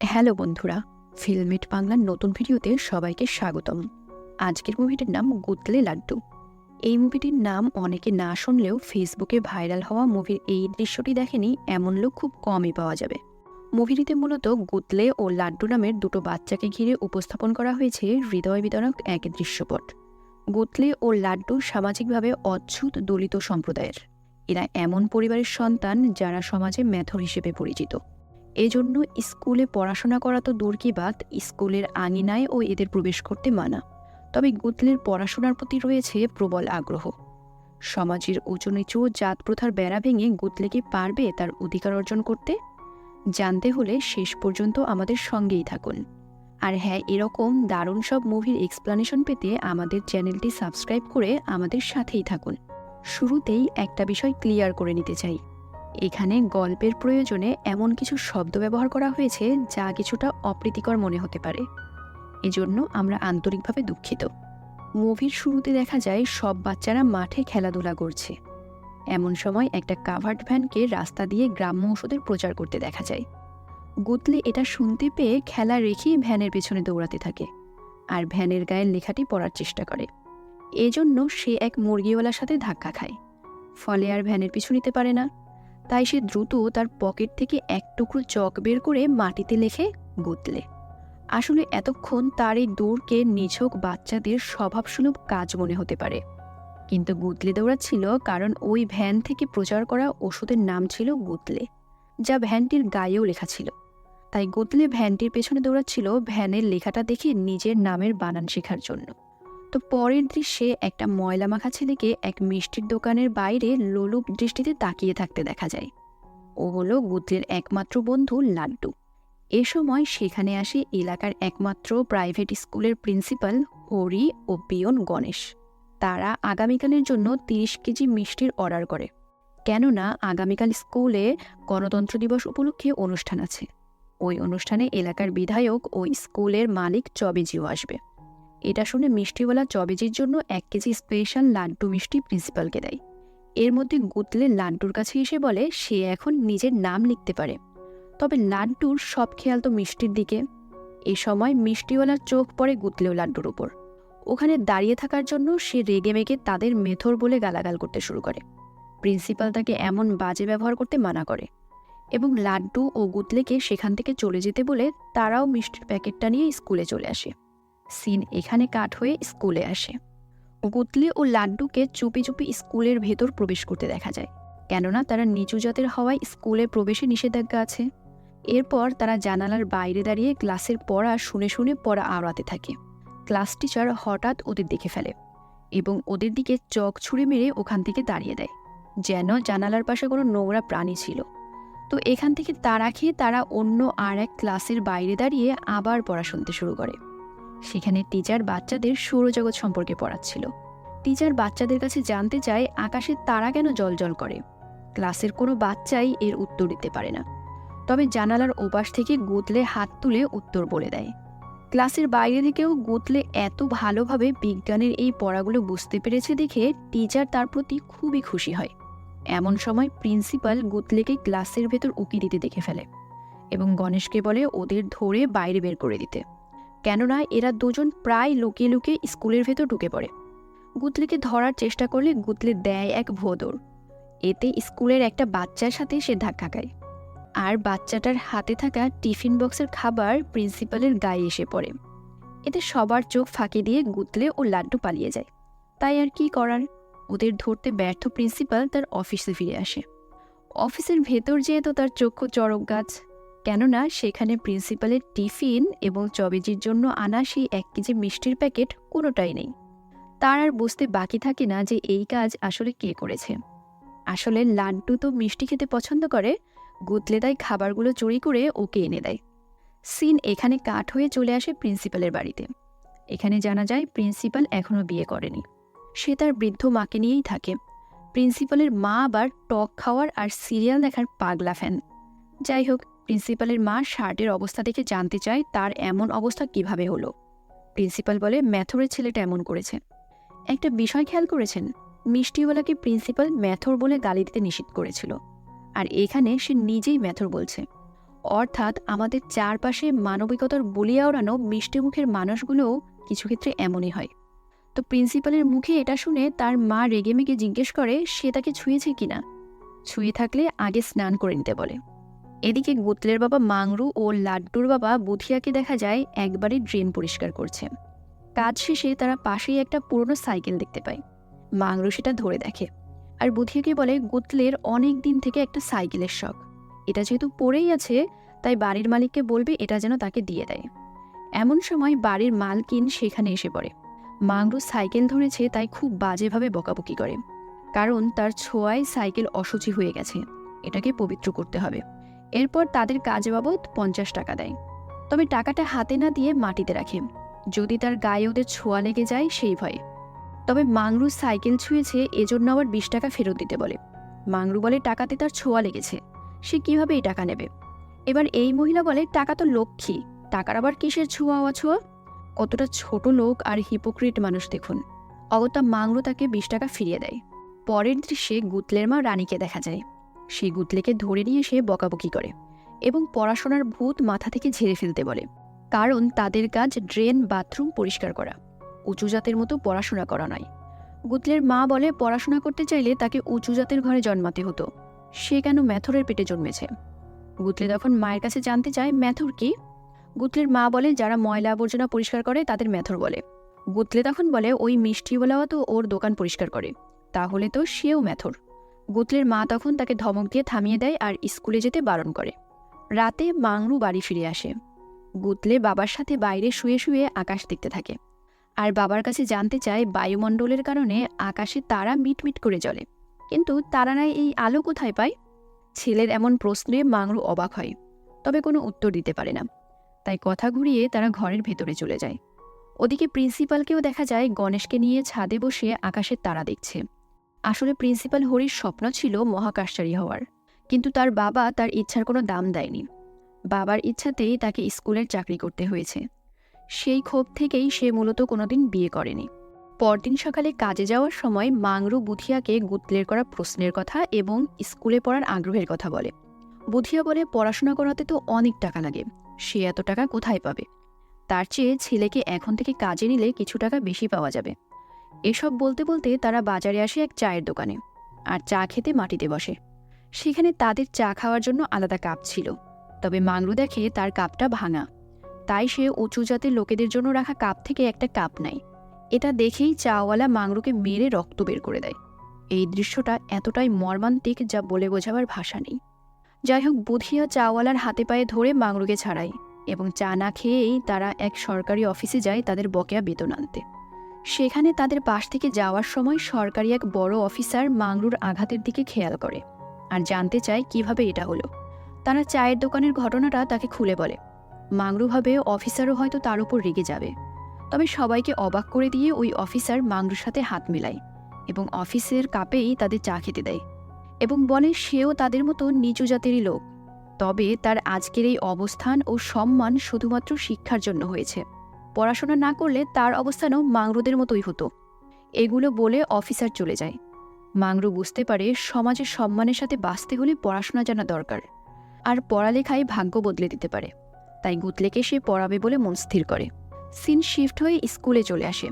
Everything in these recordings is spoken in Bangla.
হ্যালো বন্ধুরা ফিল্মিট বাংলার নতুন ভিডিওতে সবাইকে স্বাগতম। আজকের মুভিটির নাম গুতলে লাড্ডু। এই মুভিটির নাম অনেকে না শুনলেও ফেসবুকে ভাইরাল হওয়া মুভির এই দৃশ্যটি দেখেনি এমন লোক খুব কমই পাওয়া যাবে। মুভিটিতে মূলত গুতলে ও লাড্ডু নামের দুটো বাচ্চাকে ঘিরে উপস্থাপন করা হয়েছে হৃদয় বিতরক এক দৃশ্যপট। গুতলে ও লাড্ডু সামাজিকভাবে অচ্ছুত দলিত সম্প্রদায়ের। এরা এমন পরিবারের সন্তান যারা সমাজে মেথর হিসেবে পরিচিত। এজন্য স্কুলে পড়াশোনা করা তো দূর কি বাদ স্কুলের আঙিনায় ও এদের প্রবেশ করতে মানা। তবে গুতলের পড়াশোনার প্রতি রয়েছে প্রবল আগ্রহ। সমাজের উঁচু নিচু জাত প্রথার বেড়া ভেঙে গুতলে কি পারবে তার অধিকার অর্জন করতে? জানতে হলে শেষ পর্যন্ত আমাদের সঙ্গেই থাকুন। আর হ্যাঁ এরকম দারুণ সব মুভির এক্সপ্লানেশন পেতে আমাদের চ্যানেলটি সাবস্ক্রাইব করে আমাদের সাথেই থাকুন। শুরুতেই একটা বিষয় ক্লিয়ার করে নিতে চাই। এখানে গল্পের প্রয়োজনে এমন কিছু শব্দ ব্যবহার করা হয়েছে যা কিছুটা অপ্রীতিকর মনে হতে পারে। এজন্য আমরা আন্তরিকভাবে দুঃখিত। মুভির শুরুতে দেখা যায় সব বাচ্চারা মাঠে খেলাধুলা করছে। এমন সময় একটা কাভার্ড ভ্যানকে রাস্তা দিয়ে গ্রাম্য ওষুধের প্রচার করতে দেখা যায়। গুতলে এটা শুনতে পেয়ে খেলা রেখেই ভ্যানের পেছনে দৌড়াতে থাকে আর ভ্যানের গায়ের লেখাটি পড়ার চেষ্টা করে। এজন্য সে এক মুরগিওয়ালার সাথে ধাক্কা খায়। ফলে আর ভ্যানের পিছু নিতে পারে না। তাই সে দ্রুত তার পকেট থেকে এক টুকরো চক বের করে মাটিতে লেখে গুতলে আসলে এতক্ষণ তার এই দৌড়কে নিছক বাচ্চাদের স্বভাবসুলভ কাজ মনে হতে পারে। কিন্তু গুতলে দৌড়াচ্ছিল কারণ ওই ভ্যান থেকে প্রচার করা ওষুধের নাম ছিল গুতলে যা ভ্যানটির গায়েও লেখা ছিল। তাই গুতলে ভ্যানটির পেছনে দৌড়াচ্ছিল ভ্যানের লেখাটা দেখে নিজের নামের বানান শেখার জন্য। তো পরের দৃশ্যে একটা ময়লা মাখা ছেলেকে এক মিষ্টির দোকানের বাইরে লোলুপ দৃষ্টিতে তাকিয়ে থাকতে দেখা যায়। ও হলো গুতলের একমাত্র বন্ধু লাড্ডু। এ সময় সেখানে আসে এলাকার একমাত্র প্রাইভেট স্কুলের প্রিন্সিপাল হরি ও পিয়ন গণেশ। তারা আগামীকালের জন্য তিরিশ কেজি মিষ্টির অর্ডার করে। কেননা আগামীকাল স্কুলে গণতন্ত্র দিবস উপলক্ষে অনুষ্ঠান আছে। ওই অনুষ্ঠানে এলাকার বিধায়ক ও স্কুলের মালিক চবেজিও আসবে। এটা শুনে মিষ্টিওয়ালা চবেজির জন্য এক কেজি স্পেশাল লাড্ডু মিষ্টি প্রিন্সিপালকে দেয়। এর মধ্যে গুতলে লাড্ডুর কাছে এসে বলে, সে এখন নিজের নাম লিখতে পারে। তবে লাড্ডুর সব খেয়াল তো মিষ্টির দিকে। এ সময় মিষ্টিওয়ালার চোখ পড়ে গুতলেও লাড্ডুর উপর। ওখানে দাঁড়িয়ে থাকার জন্য সে রেগে মেগে তাদের মেথর বলে গালাগাল করতে শুরু করে। প্রিন্সিপাল তাকে এমন বাজে ব্যবহার করতে মানা করে এবং লাড্ডু ও গুতলেকে সেখান থেকে চলে যেতে বলে তারাও মিষ্টির প্যাকেটটা নিয়ে স্কুলে চলে আসে। সিন এখানে কাট হয়ে স্কুলে আসে। গুতলে ও লাড্ডুকে চুপি চুপি স্কুলের ভেতর প্রবেশ করতে দেখা যায়, কেননা তারা নিচু জাতের হওয়ায় স্কুলে প্রবেশে নিষেধাজ্ঞা আছে। এরপর তারা জানালার বাইরে দাঁড়িয়ে ক্লাসের পড়া শুনে শুনে পড়া আওড়াতে থাকে। ক্লাস টিচার হঠাৎ ওদের দেখে ফেলে এবং ওদের দিকে চক ছুঁড়ে মেরে ওখান থেকে দাঁড়িয়ে দেয়, যেন জানালার পাশে কোনো নোংরা প্রাণী ছিল। তো এখান থেকে তারা খেয়ে তারা অন্য আর এক ক্লাসের বাইরে দাঁড়িয়ে আবার পড়া শুনতে শুরু করে। সেখানে টিচার বাচ্চাদের সৌরজগৎ সম্পর্কে পড়াচ্ছিল। টিচার বাচ্চাদের কাছে জানতে চায় আকাশের তারা কেন জলজল করে। ক্লাসের কোনো বাচ্চাই এর উত্তর দিতে পারে না। তবে জানালার ওপাশ থেকে গুতলে হাত তুলে উত্তর বলে দেয়। ক্লাসের বাইরে থেকেও গুতলে এত ভালোভাবে বিজ্ঞানের এই পড়াগুলো বুঝতে পেরেছে দেখে টিচার তার প্রতি খুবই খুশি হয়। এমন সময় প্রিন্সিপাল গুতলেকে ক্লাসের ভেতর উকি দিতে দেখে ফেলে এবং গণেশকে বলে ওদের ধরে বাইরে বের করে দিতে। কেননা এরা দুজন প্রায় লুকিয়ে লুকিয়ে স্কুলের ভেতর ঢুকে পড়ে। গুতলিকে ধরার চেষ্টা করলে গুতলে দেয় এক ভোদর এতে স্কুলের একটা বাচ্চার সাথে সে ধাক্কা খায়। আর বাচ্চাটার হাতে থাকা টিফিন বক্সের খাবার প্রিন্সিপালের গায়ে এসে পড়ে। এতে সবার চোখ ফাঁকি দিয়ে গুতলে ও লাড্ডু পালিয়ে যায়। তাই আর কি করার? ওদের ধরতে ব্যর্থ প্রিন্সিপাল তার অফিসে ফিরে আসে। অফিসের ভেতর যেহেতু তার চক্ষু চড়ক গাছ। কেননা সেখানে প্রিন্সিপালের টিফিন এবং চবেজির জন্য আনা সেই এক কেজি মিষ্টির প্যাকেট কোনোটাই নেই। তার আর বুঝতে বাকি থাকে না যে এই কাজ আসলে কে করেছে। আসলে লাড্ডু তো মিষ্টি খেতে পছন্দ করে, গুতলে তাই খাবারগুলো চুরি করে ওকে এনে দেয়। সিন এখানে কাঠ হয়ে চলে আসে প্রিন্সিপালের বাড়িতে। এখানে জানা যায় প্রিন্সিপাল এখনও বিয়ে করেনি। সে তার বৃদ্ধ মাকে নিয়েই থাকে। প্রিন্সিপালের মা আবার টক খাওয়ার আর সিরিয়াল দেখার পাগলা ফ্যান। যাই হোক প্রিন্সিপালের মা শার্টের অবস্থা দেখে জানতে চায় তার এমন অবস্থা কীভাবে হলো। প্রিন্সিপাল বলে, ম্যাথরের ছেলেটা এমন করেছে। একটা বিষয় খেয়াল করেছেন? মিষ্টিওয়ালাকে প্রিন্সিপাল ম্যাথর বলে গালি দিতে নিষেধ করেছিল। আর এখানে সে নিজেই ম্যাথর বলছে। অর্থাৎ আমাদের চারপাশে মানবিকতার বলিয়া ওড়ানো মিষ্টি মুখের মানুষগুলোও কিছু ক্ষেত্রে এমনই হয়। তো প্রিন্সিপালের মুখে এটা শুনে তার মা রেগেমেগে জিজ্ঞেস করে, সে তাকে ছুঁয়েছে কিনা? ছুঁয়ে থাকলে আগে স্নান করে নিতে বলে। এদিকে গুতলের বাবা মাংরু ও লাড্ডুর বাবা বুধিয়াকে দেখা যায় একবারে ড্রেন পরিষ্কার করছে। কাজ শেষে তারা পাশেই একটা পুরনো সাইকেল দেখতে পায়। মাংরু সেটা ধরে দেখে আর বুধিয়াকে বলে, গুতলের অনেক দিন থেকে একটা সাইকেলের শখ। এটা যেহেতু পড়েই আছে, তাই বাড়ির মালিককে বলবে এটা যেন তাকে দিয়ে দেয়। এমন সময় বাড়ির মালকিন সেখানে এসে পড়ে। মাংরু সাইকেল ধরেছে, তাই খুব বাজেভাবে বকাবকি করে। কারণ তার ছোঁয়ায় সাইকেল অসুচি হয়ে গেছে। এটাকে পবিত্র করতে হবে। এরপর তাদের কাজ বাবদ পঞ্চাশ টাকা দেয়। তবে টাকাটা হাতে না দিয়ে মাটিতে রাখে। যদি তার গায়ে ওদের ছোঁয়া লেগে যায়, সেই ভয়ে। তবে মাংরু সাইকেল ছুঁয়েছে, এজন্য আবার বিশ টাকা ফেরত দিতে বলে। মাংরু বলে, টাকাতে তার ছোঁয়া লেগেছে। সে কীভাবে এই টাকা নেবে? এবার এই মহিলা বলে, টাকা তো লক্ষ্মী। টাকার আবার কিসের ছোঁয়া অছোঁয়া কতটা ছোট লোক আর হিপোক্রিট মানুষ দেখুন। অগত্যা মাংরু তাকে বিশ টাকা ফিরিয়ে দেয়। পরের দৃশ্যে গুতলের মা রানীকে দেখা যায়। সে গুতলেকে ধরে নিয়ে সে বকাবকি করে এবং পড়াশোনার ভূত মাথা থেকে ঝেড়ে ফেলতে বলে, কারণ তাদের কাজ ড্রেন, বাথরুম পরিষ্কার করা। উঁচু জাতের মতো পড়াশোনা করা নয়। গুতলের মা বলে, পড়াশোনা করতে চাইলে তাকে উঁচু জাতের ঘরে জন্মাতে হতো। সে কেন ম্যাথরের পেটে জন্মেছে? গুতলে তখন মায়ের কাছে জানতে চায়, ম্যাথর কি? গুতলের মা বলে, যারা ময়লা আবর্জনা পরিষ্কার করে, তাদের ম্যাথর বলে। গুতলে তখন বলে, ওই মিষ্টিওয়ালাও তো ওর দোকান পরিষ্কার করে। তাহলে তো সেও ম্যাথর। গুতলের মা তখন তাকে ধমক দিয়ে থামিয়ে দেয় আর স্কুলে যেতে বারণ করে। রাতে মাংরু বাড়ি ফিরে আসে। গুতলে বাবার সাথে বাইরে শুয়ে শুয়ে আকাশ দেখতে থাকে। আর বাবার কাছে জানতে চায় বায়ুমণ্ডলের কারণে আকাশে তারা মিটমিট করে জ্বলে। কিন্তু তারা নাই এই আলো কোথায় পায়? ছেলের এমন প্রশ্নে মাংরু অবাক হয়। তবে কোনো উত্তর দিতে পারে না। তাই কথা ঘুরিয়ে তারা ঘরের ভেতরে চলে যায়। ওদিকে প্রিন্সিপালকেও দেখা যায় গণেশকে নিয়ে ছাদে বসে আকাশের তারা দেখছে। আসলে প্রিন্সিপাল হরির স্বপ্ন ছিল মহাকাশচারী হওয়ার। কিন্তু তার বাবা তার ইচ্ছার কোনো দাম দেয়নি। বাবার ইচ্ছাতেই তাকে স্কুলের চাকরি করতে হয়েছে। সেই ক্ষোভ থেকেই সে মূলত কোনোদিন বিয়ে করেনি। পরদিন সকালে কাজে যাওয়ার সময় মাংরু বুধিয়াকে গুতলের করা প্রশ্নের কথা এবং স্কুলে পড়ার আগ্রহের কথা বলে। বুধিয়া বলে, পড়াশোনা করাতে তো অনেক টাকা লাগে। সে এত টাকা কোথায় পাবে? তার চেয়ে ছেলেকে এখন থেকে কাজে নিলে কিছু টাকা বেশি পাওয়া যাবে। এসব বলতে বলতে তারা বাজারে আসে এক চায়ের দোকানে আর চা খেতে মাটিতে বসে। সেখানে তাদের চা খাওয়ার জন্য আলাদা কাপ ছিল, তবে মাংরু দেখে তার কাপটা ভাঙা। তাই সে উঁচু জাতের লোকেদের জন্য রাখা কাপ থেকে একটা কাপ নেয়। এটা দেখেই চাওয়ালা মাংরুকে মেরে রক্ত বের করে দেয়। এই দৃশ্যটা এতটাই মর্মান্তিক যা বলে বোঝাবার ভাষা নেই। যাই হোক, বুধিয়া চাওয়ালার হাতে পায়ে ধরে মাংরুকে ছাড়ায় এবং চা না খেয়েই তারা এক সরকারি অফিসে যায় তাদের বকেয়া বেতন আনতে। সেখানে তাদের পাশ থেকে যাওয়ার সময় সরকারি এক বড় অফিসার মাংরুর আঘাতের দিকে খেয়াল করে আর জানতে চায় কীভাবে এটা হলো। তারা চায়ের দোকানের ঘটনাটা তাকে খুলে বলে। মাংরু ভাবে অফিসারও হয়তো তার উপর রেগে যাবে। তবে সবাইকে অবাক করে দিয়ে ওই অফিসার মাংরুর সাথে হাত মেলায় এবং অফিসের কাপেই তাদের চা খেতে দেয় এবং বলে সেও তাদের মতো নিচু জাতেরই লোক। তবে তার আজকের এই অবস্থান ও সম্মান শুধুমাত্র শিক্ষার জন্য হয়েছে। পড়াশোনা না করলে তার অবস্থানও মাংরুদের মতোই হতো। এগুলো বলে অফিসার চলে যায়। মাংরু বুঝতে পারে সমাজের সম্মানের সাথে বাঁচতে হলে পড়াশোনা জানা দরকার। আর পড়ালেখায় ভাগ্য বদলে দিতে পারে। তাই গুতলেকে সে পড়াবে বলে মন স্থির করে। সিন শিফট হয়ে স্কুলে চলে আসে।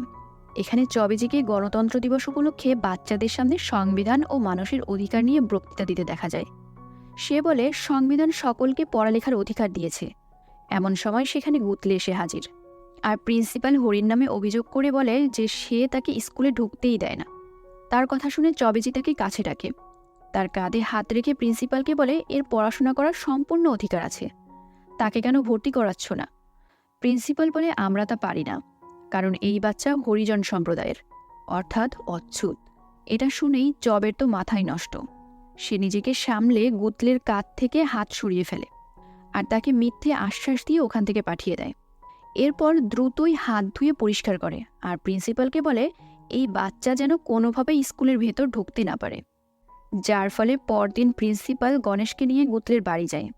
এখানে চবেজিকে গণতন্ত্র দিবস উপলক্ষে বাচ্চাদের সামনে সংবিধান ও মানুষের অধিকার নিয়ে বক্তৃতা দিতে দেখা যায়। সে বলে, সংবিধান সকলকে পড়ালেখার অধিকার দিয়েছে। এমন সময় সেখানে গুতলে এসে হাজির। আর প্রিন্সিপাল হরির নামে অভিযোগ করে বলে যে সে তাকে স্কুলে ঢুকতেই দেয় না। তার কথা শুনে চবেজি তাকে কাছে ডাকে। তার কাঁধে হাত রেখে প্রিন্সিপালকে বলে, এর পড়াশোনা করার সম্পূর্ণ অধিকার আছে। তাকে কেন ভর্তি করাচ্ছ না? প্রিন্সিপাল বলে, আমরা তা পারি না। কারণ এই বাচ্চা হরিজন সম্প্রদায়ের। অর্থাৎ অচ্ছুত। এটা শুনেই জবের তো মাথায় নষ্ট। সে নিজেকে সামলে গুতলের কাত থেকে হাত সরিয়ে ফেলে। আর তাকে মিথ্যে আশ্বাস দিয়ে ওখান থেকে পাঠিয়ে দেয়। এরপর দ্রুতই হাত ধুয়ে পরিষ্কার করে। আর প্রিন্সিপালকে বলে, এই বাচ্চা যেন কোনোভাবে স্কুলের ভেতর ঢুকতে না পারে। যার ফলে পরদিন প্রিন্সিপাল গণেশকে নিয়ে গুতলের বাড়ি যায়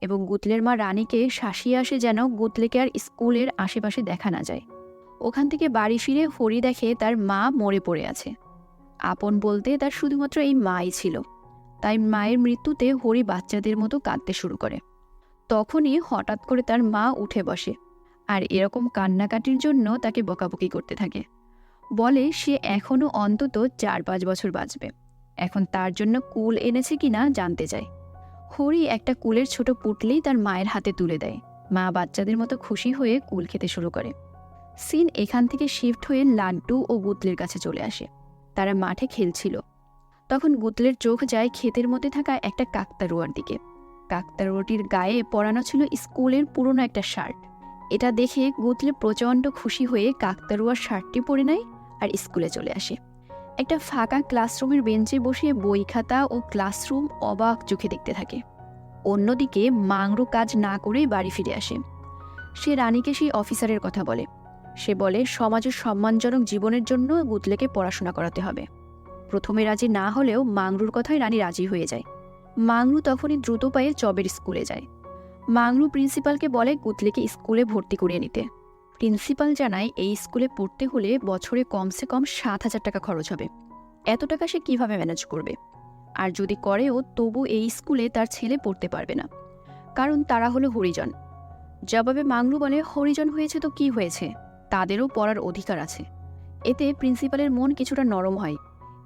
এবং গুতলের মা রানীকে শাসিয়ে আসে যেন গুতলেকে আর স্কুলের আশেপাশে দেখা না যায়। ওখান থেকে বাড়ি ফিরে হরি দেখে তার মা মরে পড়ে আছে। আপন বলতে তার শুধুমাত্র এই মাই ছিল। তাই মায়ের মৃত্যুতে হরি বাচ্চাদের মতো কাঁদতে শুরু করে। তখনই হঠাৎ করে তার মা উঠে বসে। আর এরকম কান্নাকাটির জন্য তাকে বকাবকি করতে থাকে। বলে, সে এখনও অন্তত চার পাঁচ বছর বাঁচবে। এখন তার জন্য কুল এনেছে কিনা জানতে চায় হরি একটা কুলের ছোট পুটলি তার মায়ের হাতে তুলে দেয়। মা বাচ্চাদের মতো খুশি হয়ে কুল খেতে শুরু করে। সিন এখান থেকে শিফট হয়ে লাড্ডু ও গুতলের কাছে চলে আসে। তারা মাঠে খেলছিল। তখন গুতলের চোখ যায় ক্ষেতের মধ্যে থাকা একটা কাকতারুয়ার দিকে। কাকতারুয়াটির গায়ে পরানো ছিল স্কুলের পুরনো একটা শার্ট। এটা দেখে গুতলে প্রচণ্ড খুশি হয়ে কাকতারুয়ার শার্টটি পরে নেয় আর স্কুলে চলে আসে। একটা ফাঁকা ক্লাসরুমের বেঞ্চে বসে বই খাতা ও ক্লাসরুম অবাক চোখে দেখতে থাকে। অন্যদিকে মাংরু কাজ না করেই বাড়ি ফিরে আসে। সে রানীকে সেই অফিসারের কথা বলে। সে বলে, সমাজের সম্মানজনক জীবনের জন্য গুতলেকে পড়াশোনা করাতে হবে। প্রথমে রাজি না হলেও মাংরুর কথায় রানী রাজি হয়ে যায়। মাংরু তখনই দ্রুত পায়ে চবের স্কুলে যায়। মাংরু প্রিন্সিপালকে বলে গুতলেকে স্কুলে ভর্তি করিয়ে নিতে। প্রিন্সিপাল জানায়, এই স্কুলে পড়তে হলে বছরে কমসে কম সাত হাজার টাকা খরচ হবে। এত টাকা সে কীভাবে ম্যানেজ করবে? আর যদি করেও, তবু এই স্কুলে তার ছেলে পড়তে পারবে না। কারণ তারা হলো হরিজন। জবাবে মাংরু বলে, হরিজন হয়েছে তো কি হয়েছে? তাদেরও পড়ার অধিকার আছে। এতে প্রিন্সিপালের মন কিছুটা নরম হয়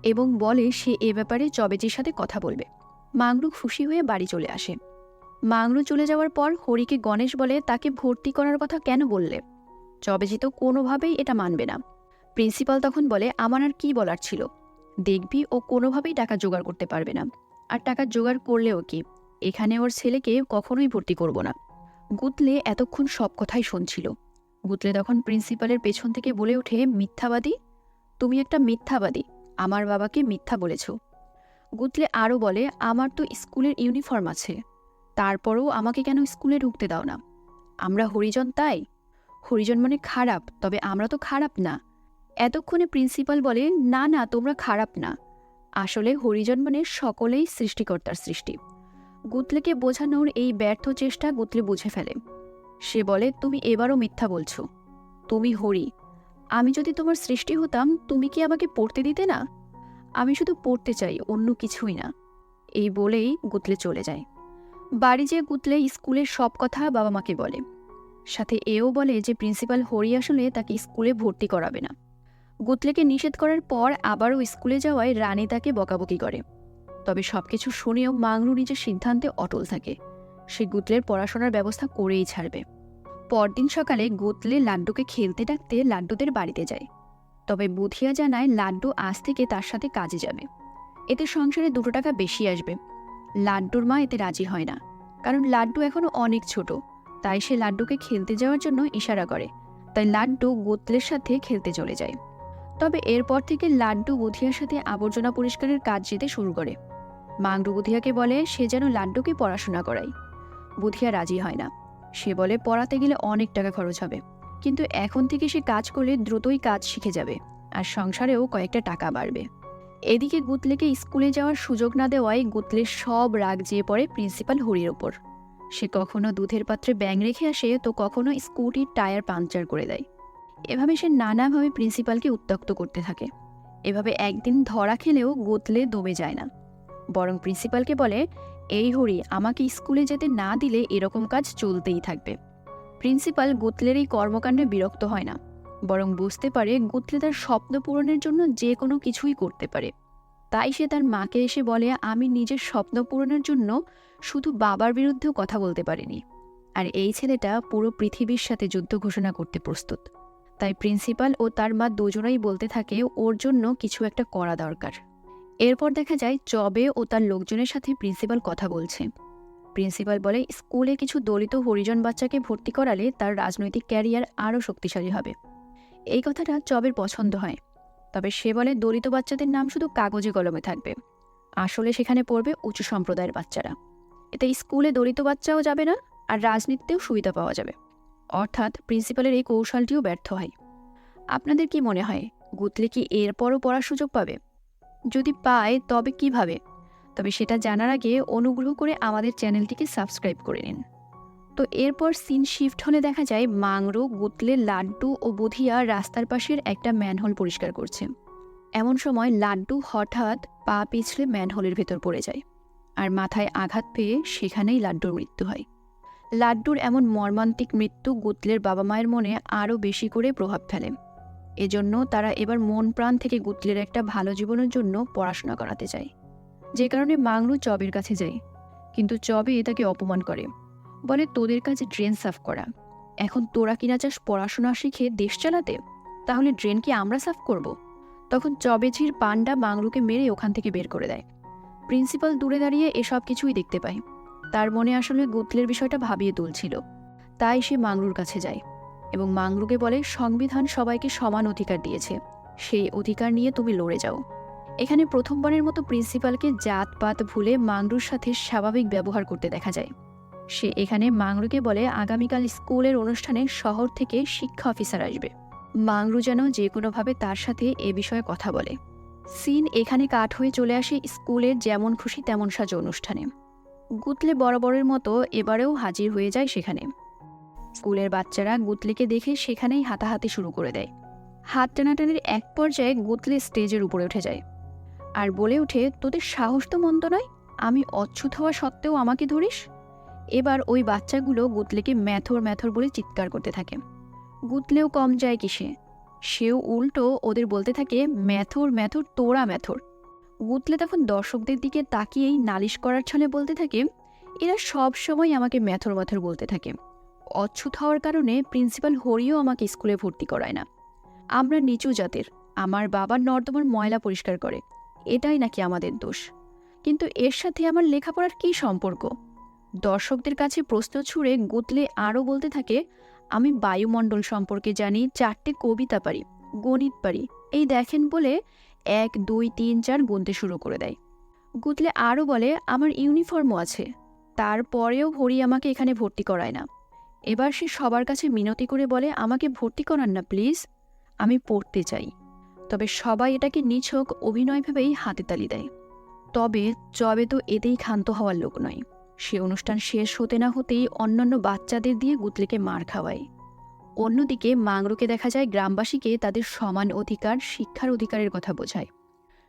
এবং বলে, সে এ ব্যাপারে চবেজির সাথে কথা বলবে। মাংরু খুশি হয়ে বাড়ি চলে আসে। মাংরু চলে যাওয়ার পর হরিকে গণেশ বলে তাকে ভর্তি করার কথা কেন বললে? চবেজি তো কোনোভাবেই এটা মানবে না। প্রিন্সিপাল তখন বলে, আমার আর কি বলার ছিল? দেখবি ও কোনোভাবেই টাকা জোগাড় করতে পারবে না। আর টাকা জোগাড় করলেও কি? এখানে ওর ছেলেকে কখনোই ভর্তি করব না। গুতলে এতক্ষণ সব কথাই শুনছিল। গুতলে তখন প্রিন্সিপালের পেছন থেকে বলে ওঠে, মিথ্যাবাদী? তুমি একটা মিথ্যাবাদী। আমার বাবাকে মিথ্যা বলেছ। গুতলে আরও বলে, আমার তো স্কুলের ইউনিফর্ম আছে। তারপরও আমাকে কেন স্কুলে ঢুকতে দাও না? আমরা হরিজন তাই? হরিজন মানে খারাপ, তবে আমরা তো খারাপ না। এতক্ষণে প্রিন্সিপাল বলে না না, তোমরা খারাপ না। আসলে হরিজন মানে সকলেই সৃষ্টিকর্তার সৃষ্টি। গুতলেকে বোঝানোর এই ব্যর্থ চেষ্টা গুতলে বুঝে ফেলে। সে বলে, তুমি এবারও মিথ্যা বলছো। তুমি হরি। আমি যদি তোমার সৃষ্টি হতাম, তুমি কি আমাকে পড়তে দিতে না? আমি শুধু পড়তে চাই, অন্য কিছুই না। এই বলেই গুতলে চলে যায়। বাড়ি যেয়ে গুতলে স্কুলের সব কথা বাবা মাকে বলে। সাথে এও বলে যে প্রিন্সিপাল হরি আসলে তাকে স্কুলে ভর্তি করাবে না। গুতলেকে নিষেধ করার পর আবারও স্কুলে যাওয়ায় রানী তাকে বকাবকি করে। তবে সবকিছু শুনেও মাংরু নিজের সিদ্ধান্তে অটল থাকে। সে গুতলের পড়াশোনার ব্যবস্থা করেই ছাড়বে। পরদিন সকালে গুতলে লাড্ডুকে খেলতে ডাকতে লাড্ডুদের বাড়িতে যায়। তবে বুধিয়া জানায় লাড্ডু আজ থেকে তার সাথে কাজে যাবে। এতে সংসারে দুটো টাকা বেশি আসবে। লাড্ডুর মা এতে রাজি হয় না। কারণ লাড্ডু এখনও অনেক ছোট, তাই সে লাড্ডুকে খেলতে যাওয়ার জন্য ইশারা করে। তাই লাড্ডু গুতলের সাথে খেলতে চলে যায়। তবে এরপর থেকে লাড্ডু বুধিয়ার সাথে আবর্জনা পরিষ্কারের কাজ যেতে শুরু করে। মাংডু বুধিয়াকে বলে, সে যেন লাড্ডুকে পড়াশোনা করায়। বুধিয়া রাজি হয় না। সে বলে, পড়াতে গেলে অনেক টাকা খরচ হবে। কিন্তু এখন থেকে সে কাজ করলে দ্রুতই কাজ শিখে যাবে, আর সংসারেও কয়েকটা টাকা বাড়বে। এদিকে গুতলেকে স্কুলে যাওয়ার সুযোগ না দেওয়ায় গুতলের সব রাগ যেয়ে পড়ে প্রিন্সিপাল হরির ওপর। সে কখনো দুধের পাত্রে ব্যাং রেখে আসে, তো কখনো স্কুটির টায়ার পাংচার করে দেয়। এভাবে সে নানাভাবে প্রিন্সিপালকে উত্তক্ত করতে থাকে। এভাবে একদিন ধরা খেলেও গুতলে দমে যায় না। বরং প্রিন্সিপালকে বলে, এই হরি, আমাকে স্কুলে যেতে না দিলে এরকম কাজ চলতেই থাকবে। প্রিন্সিপাল গুতলের এই কর্মকাণ্ডে বিরক্ত হয় না। বরং বুঝতে পারে গুতলে তার স্বপ্ন পূরণের জন্য যে কোনো কিছুই করতে পারে। তাই সে তার মাকে এসে বলে, আমি নিজের স্বপ্ন পূরণের জন্য শুধু বাবার বিরুদ্ধেও কথা বলতে পারিনি। আর এই ছেলেটা পুরো পৃথিবীর সাথে যুদ্ধ ঘোষণা করতে প্রস্তুত। তাই প্রিন্সিপাল ও তার মা দুজনেই বলতে থাকে, ওর জন্য কিছু একটা করা দরকার। এরপর দেখা যায় চবে ও তার লোকজনের সাথে প্রিন্সিপাল কথা বলছে। প্রিন্সিপাল বলে, স্কুলে কিছু দলিত হরিজন বাচ্চাকে ভর্তি করালে তার রাজনৈতিক ক্যারিয়ার আরও শক্তিশালী হবে। এই কথাটা চবের পছন্দ হয়। তবে সে বলে, দলিত বাচ্চাদের নাম শুধু কাগজে কলমে থাকবে। আসলে সেখানে পড়বে উঁচু সম্প্রদায়ের বাচ্চারা। এতে স্কুলে দলিত বাচ্চাও যাবে না, আর রাজনীতিতেও সুবিধা পাওয়া যাবে। অর্থাৎ প্রিন্সিপালের এই কৌশলটিও ব্যর্থ হয়। আপনাদের কি মনে হয়, গুতলে কি এরপরও পড়ার সুযোগ পাবে? যদি পায়, তবে কীভাবে? তবে সেটা জানার আগে অনুগ্রহ করে আমাদের চ্যানেলটিকে সাবস্ক্রাইব করে নিন। তো এরপর সিন শিফট হলে দেখা যায় মাংরো, গুতলে, লাড্ডু ও বুধিয়া রাস্তার পাশের একটা ম্যানহোল পরিষ্কার করছে। এমন সময় লাড্ডু হঠাৎ পা পিছলে ম্যানহোলের ভেতর পড়ে যায় আর মাথায় আঘাত পেয়ে সেখানেই লাড্ডুর মৃত্যু হয়। লাড্ডুর এমন মর্মান্তিক মৃত্যু গুতলের বাবা মায়ের মনে আরও বেশি করে প্রভাব ফেলে। এজন্য তারা এবার মন প্রাণ থেকে গুতলের একটা ভালো জীবনের জন্য পড়াশোনা করাতে চায়। যে কারণে মাংরু চবের কাছে যায়, কিন্তু চবে তাকে অপমান করে। বলে তোদের কাছে ড্রেন সাফ করা। এখন তোরা কিনা চাস পড়াশোনা শিখে দেশ চালাতে? তাহলে ড্রেন কি আমরা সাফ করব? তখন চবেঝির পান্ডা মাংরুকে মেরে ওখান থেকে বের করে দেয়। প্রিন্সিপাল দূরে দাঁড়িয়ে এসব কিছুই দেখতে পায়। তার মনে আসলে গুতলের বিষয়টা ভাবিয়ে তুলছিল। তাই সে মাংরুর কাছে যায় এবং মাংরুকে বলে, সংবিধান সবাইকে সমান অধিকার দিয়েছে। সেই অধিকার নিয়ে তুমি লড়ে যাও। এখানে প্রথমবারের মতো প্রিন্সিপালকে জাতপাত ভুলে মাংরুর সাথে স্বাভাবিক ব্যবহার করতে দেখা যায়। সে এখানে মাংরুকে বলে আগামীকাল স্কুলের অনুষ্ঠানে শহর থেকে শিক্ষা অফিসার আসবে। মাংরু যেন যে কোনোভাবে তার সাথে এ বিষয়ে কথা বলে। সিন এখানে কাঠ হয়ে চলে আসে স্কুলের যেমন খুশি তেমন সাজো অনুষ্ঠানে। গুতলে বরাবরের মতো এবারেও হাজির হয়ে যায় সেখানে। স্কুলের বাচ্চারা গুতলেকে দেখে সেখানেই হাতাহাতি শুরু করে দেয়। হাত টানাটানির এক পর্যায়ে গুতলে স্টেজের উপরে উঠে যায়। আর বলে ওঠে, তোদের সাহস তো মন্দ নয়? আমি অচ্ছুত হওয়া সত্ত্বেও আমাকে ধরিস? এবার ওই বাচ্চাগুলো গুতলেকে ম্যাথর ম্যাথর বলে চিৎকার করতে থাকে। গুতলেও কম যায় কিসে? সেও উল্টো ওদের বলতে থাকে, ম্যাথর ম্যাথর, তোরা ম্যাথর। গুতলে তখন দর্শকদের দিকে তাকিয়েই নালিশ করার ছলে বলতে থাকে, এরা সব সময় আমাকে ম্যাথর ম্যাথর বলতে থাকে। অচ্ছুত হওয়ার কারণে প্রিন্সিপাল হরিও আমাকে স্কুলে ভর্তি করায় না। আমরা নিচু জাতের। আমার বাবার নর্দমার ময়লা পরিষ্কার করে। এটাই নাকি আমাদের দোষ। কিন্তু এর সাথে আমার লেখাপড়ার কী সম্পর্ক? দর্শকদের কাছে প্রশ্ন ছুঁড়ে গুতলে আরও বলতে থাকে, আমি বায়ুমণ্ডল সম্পর্কে জানি, চারটে কবিতা পারি, গণিত পারি, এই দেখেন বলে এক, দুই, তিন, চার গুনতে শুরু করে দেয়। গুতলে আরও বলে, আমার ইউনিফর্মও আছে, তারপরেও হরি আমাকে এখানে ভর্তি করায় না। এবার সে সবার কাছে মিনতি করে বলে, আমাকে ভর্তি করান না, প্লিজ, আমি পড়তে চাই। তবে সবাই এটাকে নিছক অভিনয় ভেবেই হাতে তালি দেয়। তবে চবে তো এতেই ক্ষান্ত হওয়ার লোক নয়। সে অনুষ্ঠান শেষ হতে না হতেই অন্যান্য বাচ্চাদের দিয়ে গুতলিকে মার খাওয়ায়। অন্যদিকে মাংরুকে দেখা যায় গ্রামবাসীকে তাদের সমান অধিকার, শিক্ষার অধিকারের কথা বোঝায়।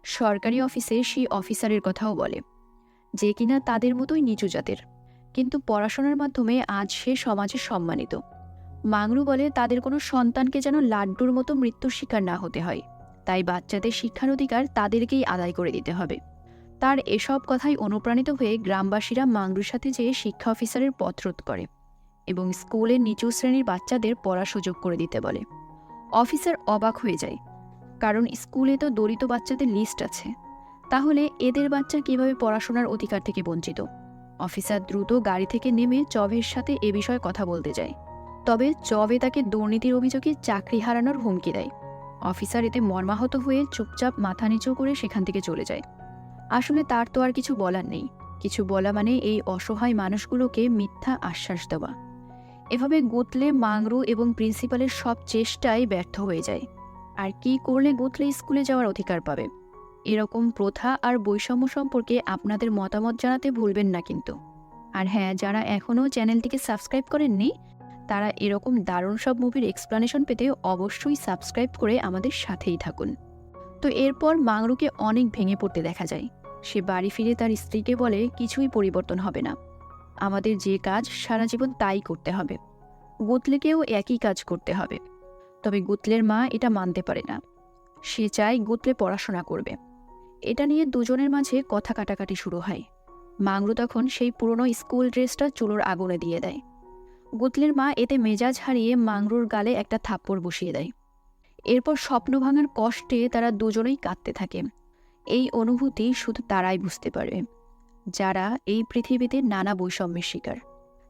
সরকারি অফিসে সেই অফিসারের কথাও বলে, যে কিনা তাদের মতোই নিচু জাতের। কিন্তু পড়াশোনার মাধ্যমে আজ সে সমাজে সম্মানিত। মাংরু বলে, তাদের কোনো সন্তানকে যেন লাড্ডুর মতো মৃত্যুর শিকার না হতে হয়। তাই বাচ্চাদের শিক্ষার অধিকার তাদেরকেই আদায় করে দিতে হবে। তার এসব কথাই অনুপ্রাণিত হয়ে গ্রামবাসীরা মাংরুর সাথে যেয়ে শিক্ষা অফিসারের পথরোধ করে এবং স্কুলের নিচু শ্রেণির বাচ্চাদের পড়ার সুযোগ করে দিতে বলে। অফিসার অবাক হয়ে যায়, কারণ স্কুলে তো দরিদ্র বাচ্চাদের লিস্ট আছে। তাহলে এদের বাচ্চা কীভাবে পড়াশোনার অধিকার থেকে বঞ্চিত? অফিসার দ্রুত গাড়ি থেকে নেমে চভের সাথে এ বিষয়ে কথা বলতে যায়। তবে চবে তাকে দুর্নীতির অভিযোগে চাকরি হারানোর হুমকি দেয়। অফিসার এতে মর্মাহত হয়ে চুপচাপ মাথা নিচু করে সেখান থেকে চলে যায়। আসলে তার তো আর কিছু বলার নেই। কিছু বলা মানে এই অসহায় মানুষগুলোকে মিথ্যা আশ্বাস দেওয়া। এভাবে গুতলে মাংরু এবং প্রিন্সিপালের সব চেষ্টাই ব্যর্থ হয়ে যায়। আর কি করলে গুতলে স্কুলে যাওয়ার অধিকার পাবে? এরকম প্রথা আর বৈষম্য সম্পর্কে আপনাদের মতামত জানাতে ভুলবেন না কিন্তু। আর হ্যাঁ যারা এখনও চ্যানেলটিকে সাবস্ক্রাইব করেননি, তারা এরকম দারুণ সব মুভির এক্সপ্লানেশন পেতে অবশ্যই সাবস্ক্রাইব করে আমাদের সাথেই থাকুন। তো এরপর মাংরুকে অনেক ভেঙে পড়তে দেখা যায়। সে বাড়ি ফিরে তার স্ত্রীকে বলে, কিছুই পরিবর্তন হবে না। আমাদের যে কাজ, সারা জীবন তাই করতে হবে। গুতলেকেও একই কাজ করতে হবে। তবে গুতলের মা এটা মানতে পারে না। সে চায় গুতলে পড়াশোনা করবে। এটা নিয়ে দুজনের মাঝে কথা কাটাকাটি শুরু হয়। মাংরু তখন সেই পুরনো স্কুল ড্রেসটা চুলোর আগুনে দিয়ে দেয়। গুতলের মা এতে মেজাজ হারিয়ে মাংরুর গালে একটা থাপ্পড় বসিয়ে দেয়। এরপর স্বপ্ন ভাঙার কষ্টে তারা দুজনেই কাঁদতে থাকে। এই অনুভূতি শুধু তারাই বুঝতে পারবে, যারা এই পৃথিবীতে নানা বৈষম্যের শিকার।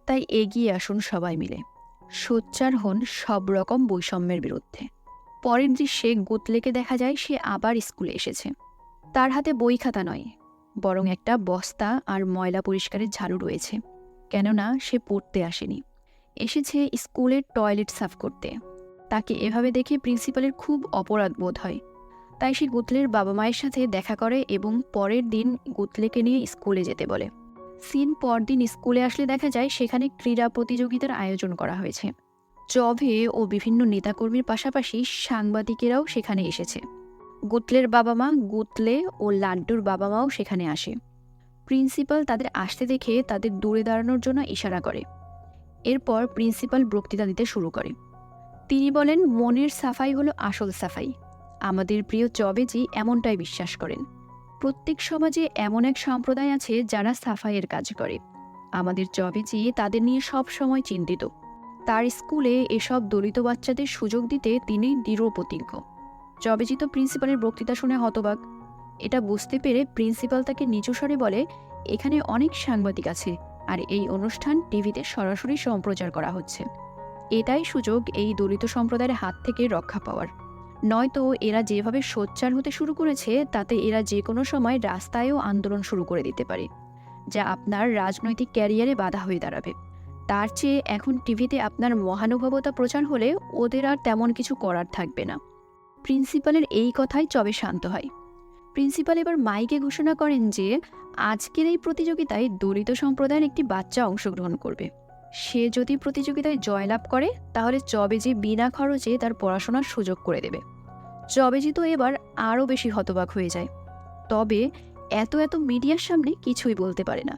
তাই এগিয়ে আসুন সবাই মিলে। সোচ্চার হন সব রকম বৈষম্যের বিরুদ্ধে। পরের দৃশ্যে গুতলেকে দেখা যায়, সে আবার স্কুলে এসেছে। তার হাতে বই খাতা নয়, বরং একটা বস্তা আর ময়লা পরিষ্কারের ঝাড়ু রয়েছে। কেননা সে পড়তে আসেনি। এসেছে স্কুলের টয়লেট সাফ করতে। তাকে এভাবে দেখে প্রিন্সিপালের খুব অপরাধ বোধ হয়। তাই সে গুতলের বাবা মায়ের সাথে দেখা করে এবং পরের দিন গুতলেকে নিয়ে স্কুলে যেতে বলে। সিন পরদিন স্কুলে আসলে দেখা যায় সেখানে ক্রীড়া প্রতিযোগিতার আয়োজন করা হয়েছে। জভে ও বিভিন্ন নেতাকর্মীর পাশাপাশি সাংবাদিকেরাও সেখানে এসেছে। গুতলের বাবা মা গুতলে ও লাড্ডুর বাবা মাও সেখানে আসে। প্রিন্সিপাল তাদের আসতে দেখে তাদের দূরে দাঁড়ানোর জন্য ইশারা করে। এরপর প্রিন্সিপাল বক্তৃতা দিতে শুরু করে। তিনি বলেন, মনের সাফাই হলো আসল সাফাই। আমাদের প্রিয় চবেজি এমনটাই বিশ্বাস করেন। প্রত্যেক সমাজে এমন এক সম্প্রদায় আছে যারা সাফাইয়ের কাজ করে। আমাদের চবেজি তাদের নিয়ে সব সময় চিন্তিত। তার স্কুলে এসব দলিত বাচ্চাদের সুযোগ দিতে তিনি দৃঢ় প্রতিজ্ঞ। চবেজি তো প্রিন্সিপালের বক্তৃতা শুনে হতবাক। এটা বুঝতে পেরে প্রিন্সিপাল তাকে নিচু স্বরে বলে, এখানে অনেক সাংবাদিক আছে, আর এই অনুষ্ঠান টিভিতে সরাসরি সম্প্রচার করা হচ্ছে। এটাই সুযোগ এই দলিত সম্প্রদায়ের হাত থেকে রক্ষা পাওয়ার। নয়তো এরা যেভাবে সোচ্চার হতে শুরু করেছে, তাতে এরা যে কোনো সময় রাস্তায়ও আন্দোলন শুরু করে দিতে পারে, যা আপনার রাজনৈতিক ক্যারিয়ারে বাধা হয়ে দাঁড়াবে। তার চেয়ে এখন টিভিতে আপনার মহানুভবতা প্রচার হলে ওদের আর তেমন কিছু করার থাকবে না। প্রিন্সিপালের এই কথাই চবে শান্ত হয়। প্রিন্সিপাল এবার মাইকে ঘোষণা করেন যে, আজকের এই প্রতিযোগিতায় দলিত সম্প্রদায়ের একটি বাচ্চা অংশগ্রহণ করবে। সে যদি প্রতিযোগিতায় জয়লাভ করে, তাহলে চবেজি বিনা খরচে তার পড়াশোনার সুযোগ করে দেবে। চবেজি তো এবার আরও বেশি হতবাক হয়ে যায়। তবে এত এত মিডিয়ার সামনে কিছুই বলতে পারে না।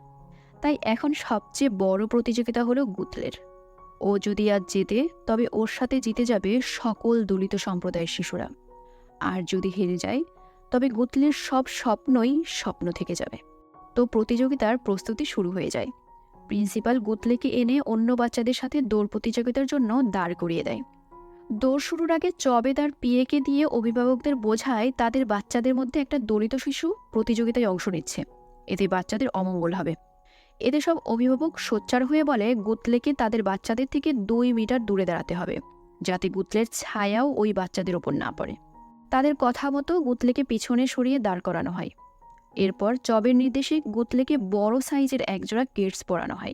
তাই এখন সবচেয়ে বড় প্রতিযোগিতা হলো গুতলের। ও যদি আজ জেতে, তবে ওর সাথে জিতে যাবে সকল দলিত সম্প্রদায়ের শিশুরা। আর যদি হেরে যায়, তবে গুতলের সব স্বপ্নই স্বপ্ন থেকে যাবে। তো প্রতিযোগিতার প্রস্তুতি শুরু হয়ে যায়। প্রিন্সিপাল গুতলেকে এনে অন্য বাচ্চাদের সাথে দৌড় প্রতিযোগিতার জন্য দাঁড় করিয়ে দেয়। দৌড় শুরুর আগে চবে তার পিএকে দিয়ে অভিভাবকদের বোঝায় তাদের বাচ্চাদের মধ্যে একটা দলিত শিশু প্রতিযোগিতায় অংশ নিচ্ছে। এতে বাচ্চাদের অমঙ্গল হবে। এতে সব অভিভাবক সোচ্চার হয়ে বলে, গুতলেকে তাদের বাচ্চাদের থেকে দুই মিটার দূরে দাঁড়াতে হবে, যাতে গুতলের ছায়াও ওই বাচ্চাদের ওপর না পড়ে। তাদের কথা মতো গুতলেকে পিছনে সরিয়ে দাঁড় করানো হয়। এরপর চবের নির্দেশে গুতলেকে বড় সাইজের একজোড়া কেটস পরানো হয়।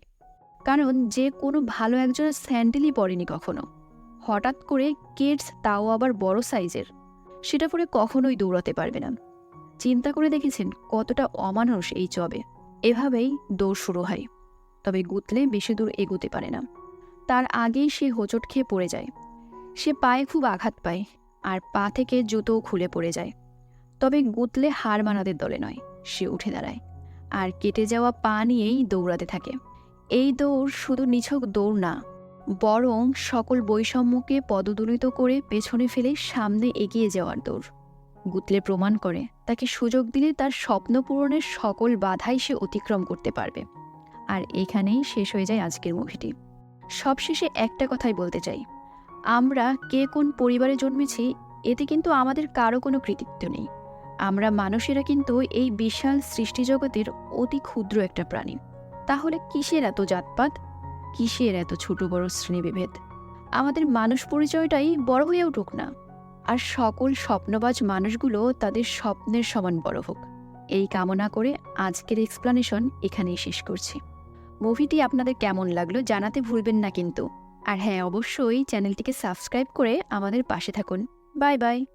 কারণ যে কোনো ভালো একজোড়া স্যান্ডেলই পরেনি কখনো। হঠাৎ করে কেটস তাও আবার বড় সাইজের। সেটা পরে কখনোই দৌড়াতে পারবে না। চিন্তা করে দেখেছেন কতটা অমানুষ এই চবে এভাবেই দৌড় শুরু হয়। তবে গুতলে বেশি দূর এগোতে পারে না। তার আগেই সে হোঁচট খেয়ে পড়ে যায়। সে পায়ে খুব আঘাত পায়, আর পা থেকে জুতোও খুলে পড়ে যায়। তবে গুতলে হার মানাদের দলে নয়। সে উঠে দাঁড়ায়। আর কেটে যাওয়া পা নিয়েই দৌড়াতে থাকে। এই দৌড় শুধু নিছক দৌড় না, বরং সকল বৈষম্যকে পদদলিত করে পেছনে ফেলে সামনে এগিয়ে যাওয়ার দৌড়। গুতলে প্রমাণ করে, তাকে সুযোগ দিলে তার স্বপ্ন পূরণের সকল বাধাই সে অতিক্রম করতে পারবে। আর এখানেই শেষ হয়ে যায় আজকের মুভিটি। সবশেষে একটা কথাই বলতে চাই। আমরা কে কোন পরিবারে জন্মেছি, এতে কিন্তু আমাদের কারও কোনো কৃতিত্ব নেই। আমরা মানুষেরা কিন্তু এই বিশাল সৃষ্টিজগতের অতি ক্ষুদ্র একটা প্রাণী। তাহলে কিসের এত জাতপাত? কিসের এত ছোট বড় শ্রেণীবিভেদ? আমাদের মানুষ পরিচয়টাই বড় হয়ে উঠুক না। আর সকল স্বপ্নবাজ মানুষগুলো তাদের স্বপ্নের সমান বড় হোক। এই কামনা করে আজকের এক্সপ্লানেশন এখানেই শেষ করছি। মুভিটি আপনাদের কেমন লাগল জানাতে ভুলবেন না কিন্তু। আর হ্যাঁ অবশ্যই চ্যানেলটিকে সাবস্ক্রাইব করে আমাদের পাশে থাকুন। Bye bye.